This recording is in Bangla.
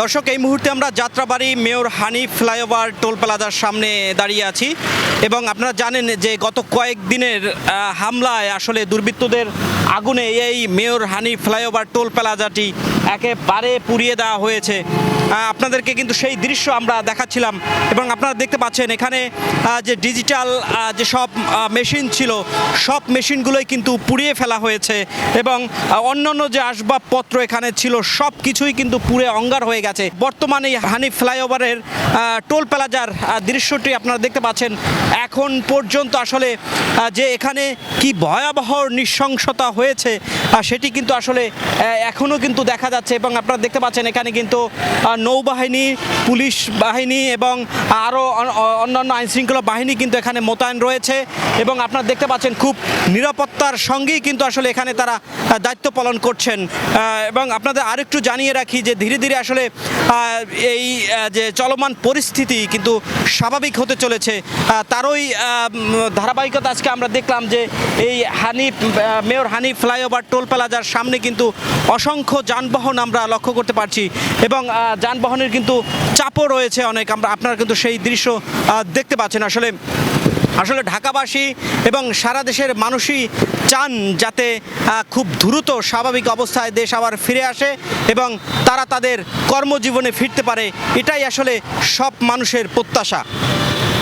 দর্শক, এই মুহূর্তে আমরা Jatrabari mayor Hanif flyover toll প্লাজার সামনে দাঁড়িয়ে আছি এবং আপনারা জানেন যে গত কয়েক দিনের হামলায় আসলে দুর্বৃত্তদের আগুনে এই মেয়র হানি ফ্লাইওভার টোল প্লাজাটি একেবারে পুড়িয়ে দেওয়া হয়েছে। আপনাদেরকে কিন্তু সেই দৃশ্য আমরা দেখাচ্ছিলাম এবং আপনারা দেখতে পাচ্ছেন এখানে যে ডিজিটাল যে সব মেশিন ছিল, সব মেশিনগুলোই কিন্তু পুড়িয়ে ফেলা হয়েছে এবং অন্যান্য যে আসবাবপত্র এখানে ছিল, সব কিছুই কিন্তু পুড়ে অঙ্গার হয়ে গেছে। বর্তমানে হানি ফ্লাইওভারের টোল প্লাজার দৃশ্যটি আপনারা দেখতে পাচ্ছেন। এখন পর্যন্ত আসলে যে এখানে কি ভয়াবহ নৃশংসতা হয়েছে সেটি কিন্তু আসলে এখনও কিন্তু দেখা যাচ্ছে এবং আপনারা দেখতে পাচ্ছেন এখানে কিন্তু নৌবাহিনী, পুলিশ বাহিনী এবং আরও অন্যান্য আইনশৃঙ্খলা বাহিনী কিন্তু এখানে মোতায়েন রয়েছে এবং আপনারা দেখতে পাচ্ছেন খুব নিরাপত্তার সঙ্গেই কিন্তু আসলে এখানে তারা দায়িত্ব পালন করছেন। এবং আপনাদের আরেকটু জানিয়ে রাখি যে ধীরে ধীরে আসলে এই যে চলমান পরিস্থিতি কিন্তু স্বাভাবিক হতে চলেছে। তারই ধারাবাহিকতা আজকে আমরা দেখলাম যে এই Hanif mayor Hanif flyover toll প্লাজার সামনে কিন্তু অসংখ্য যানবাহন আমরা লক্ষ্য করতে পারছি এবং যানবাহনের কিন্তু চাপও রয়েছে অনেক। আমরা, আপনারা কিন্তু সেই দৃশ্য দেখতে পাচ্ছেন। আসলে আসলে ঢাকাবাসী এবং সারা দেশের মানুষই চান যাতে খুব দ্রুত স্বাভাবিক অবস্থায় দেশ আবার ফিরে আসে এবং তারা তাদের কর্মজীবনে ফিরতে পারে। এটাই আসলে সব মানুষের প্রত্যাশা।